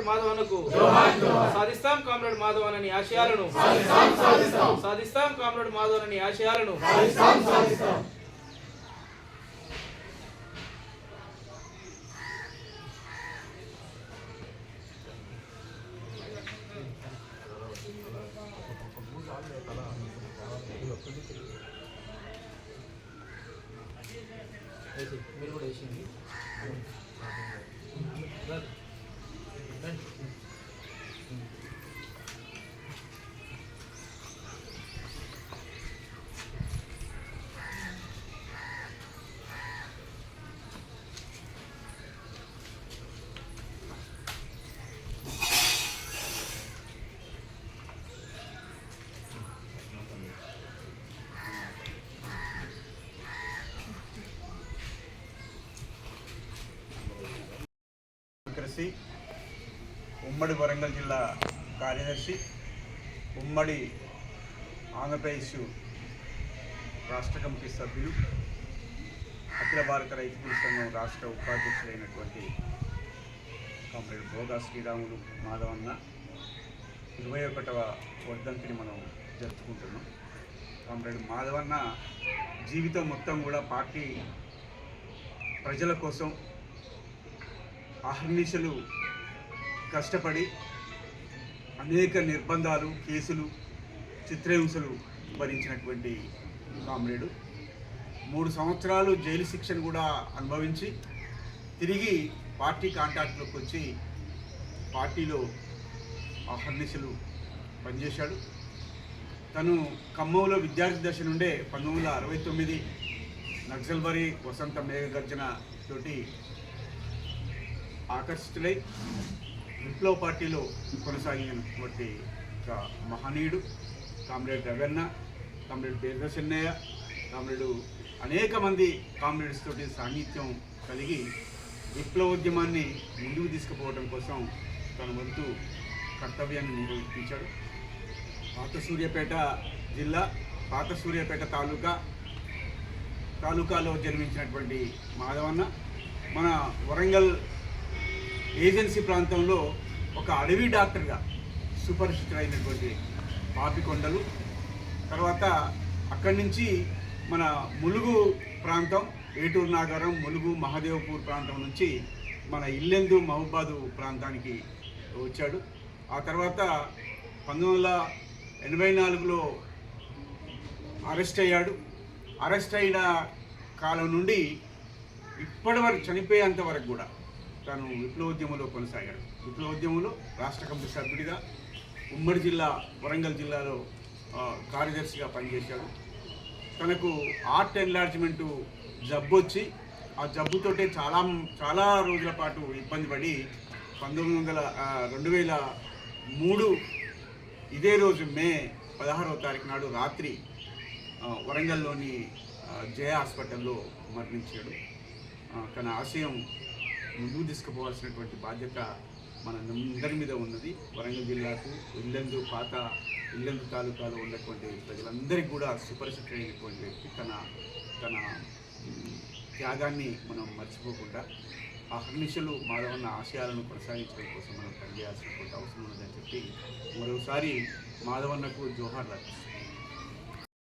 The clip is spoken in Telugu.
కామ్రేడ్ మాధవనకు సాధిస్తాం కామ్రేడ్ మాధవన్ అని ఆశయాలను సాధిస్తాం కామ్రేడ్ మాధవన్ అని ఆశయాలను మీరు కూడా వేసింది కార్యదర్శి ఉమ్మడి వరంగల్ జిల్లా కార్యదర్శి ఉమ్మడి ఆంధ్రప్రదేశ్ రాష్ట్ర కమిటీ సభ్యులు అఖిల భారత రైతు సంఘం రాష్ట్ర ఉపాధ్యక్షులైనటువంటి కామ్రేడ్ భోగా శ్రీరాములు మాధవన్న ఇరవై ఒకటవ వర్ధంతిని మనం జరుపుకుంటున్నాం. కామ్రేడ్ మాధవన్న జీవితం మొత్తం కూడా పార్టీ ప్రజల కోసం అహర్నిశలు కష్టపడి అనేక నిర్బంధాలు కేసులు చిత్రహింసలు భరించినటువంటి కామ్రేడు. మూడు సంవత్సరాలు జైలు శిక్షను కూడా అనుభవించి తిరిగి పార్టీ కాంటాక్ట్లోకి వచ్చి పార్టీలో అహర్నిశలు పనిచేశాడు. తను ఖమ్మంలో విద్యార్థి దశ నుండే పంతొమ్మిది వందల అరవై తొమ్మిది నక్సల్బరీ వసంత మేఘగర్జన తోటి ఆకర్షితులై విప్లవ పార్టీలో కొనసాగినటువంటి ఒక మహనీయుడు కామ్రేడ్ రవెన్న కామ్రేడ్ పేద కామ్రేడు అనేక మంది కామ్రేడ్స్ తోటి సాన్నిధ్యం కలిగి విప్లవోద్యమాన్ని ముందుకు తీసుకుపోవడం కోసం తన వంతు కర్తవ్యాన్ని నిర్వర్తించాడు. పాత సూర్యాపేట జిల్లా పాత సూర్యాపేట తాలూకా తాలూకాలో జన్మించినటువంటి మాధవన్న మన వరంగల్ ఏజెన్సీ ప్రాంతంలో ఒక అడవి డాక్టర్గా సుపరిచితులైనటువంటి పాపికొండలు తర్వాత అక్కడి నుంచి మన ములుగు ప్రాంతం ఏటూరు నాగారం ములుగు మహదేవపూర్ ప్రాంతం నుంచి మన ఇల్లెందు మహబాదు ప్రాంతానికి వచ్చాడు. ఆ తర్వాత పంతొమ్మిది వందల ఎనభై నాలుగులో అరెస్ట్ అయ్యాడు. అరెస్ట్ అయిన కాలం నుండి ఇప్పటి వరకు చనిపోయేంత వరకు కూడా తను విప్లవోద్యమంలో కొనసాగాడు విప్లవోద్యమంలో రాష్ట్ర కమిటీ సభ్యుడిగా ఉమ్మడి జిల్లా వరంగల్ జిల్లాలో కార్యదర్శిగా పనిచేశాడు. తనకు ఆర్ట్ ఎన్లార్జ్మెంటు జబ్బు వచ్చి ఆ జబ్బుతోటే చాలా చాలా రోజుల పాటు ఇబ్బంది పడి పంతొమ్మిది వందల రెండు వేల మూడు ఇదే రోజు మే పదహారవ తారీఖు నాడు రాత్రి వరంగల్లోని జయ హాస్పిటల్లో మరణించాడు. తన ఆశయం ముందుకు తీసుకుపోవాల్సినటువంటి బాధ్యత మన అందరి మీద ఉన్నది. వరంగల్ జిల్లాకు ఇల్లెందు పాత ఇల్లెందు తాలూకాలో ఉన్నటువంటి ప్రజలందరికీ కూడా సుపరిచితమైనటువంటి వ్యక్తి తన తన త్యాగాన్ని మనం మర్చిపోకుండా ఆ హర్నిశలు మాధవన్న ఆశయాలను కొనసాగించడం కోసం మనం పనిచేయాల్సినటువంటి అవసరం ఉన్నదని చెప్పి మరోసారి మాధవన్నకు జోహార్ రాజు